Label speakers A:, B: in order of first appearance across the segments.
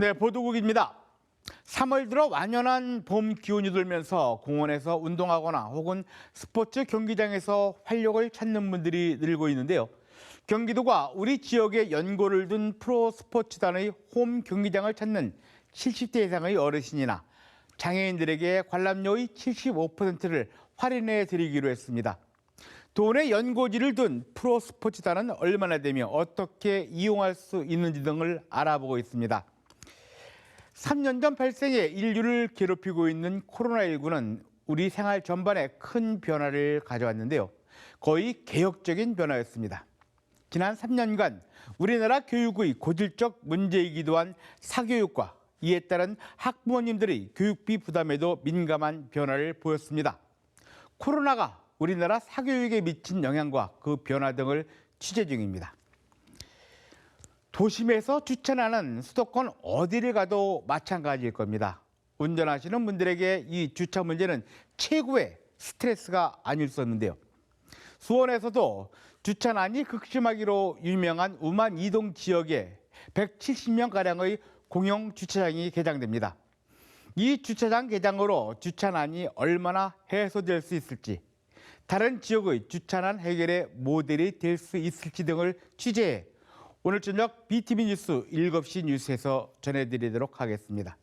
A: 네, 보도국입니다. 3월 들어 완연한 봄 기온이 돌면서 공원에서 운동하거나 혹은 스포츠 경기장에서 활력을 찾는 분들이 늘고 있는데요. 경기도가 우리 지역에 연고를 둔 프로 스포츠단의 홈 경기장을 찾는 70대 이상의 어르신이나 장애인들에게 관람료의 75%를 할인해 드리기로 했습니다. 돈의 연고지를 둔 프로 스포츠단은 얼마나 되며 어떻게 이용할 수 있는지 등을 알아보고 있습니다. 3년 전 발생해 인류를 괴롭히고 있는 코로나19는 우리 생활 전반에 큰 변화를 가져왔는데요. 거의 개혁적인 변화였습니다. 지난 3년간 우리나라 교육의 고질적 문제이기도 한 사교육과 이에 따른 학부모님들의 교육비 부담에도 민감한 변화를 보였습니다. 코로나가 우리나라 사교육에 미친 영향과 그 변화 등을 취재 중입니다. 도심에서 주차나는 수도권 어디를 가도 마찬가지일 겁니다. 운전하시는 분들에게 이 주차 문제는 최고의 스트레스가 아닐 수 없는데요. 수원에서도 주차난이 극심하기로 유명한 우만 이동 지역에 170명 가량의 공영 주차장이 개장됩니다. 이 주차장 개장으로 주차난이 얼마나 해소될 수 있을지, 다른 지역의 주차난 해결의 모델이 될 수 있을지 등을 취재해 오늘 저녁 BTV 뉴스 7시 뉴스에서 전해드리도록 하겠습니다.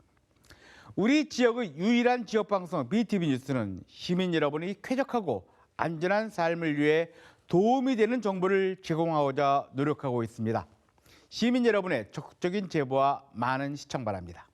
A: 우리 지역의 유일한 지역 방송 BTV 뉴스는 시민 여러분이 쾌적하고 안전한 삶을 위해 도움이 되는 정보를 제공하고자 노력하고 있습니다. 시민 여러분의 적극적인 제보와 많은 시청 바랍니다.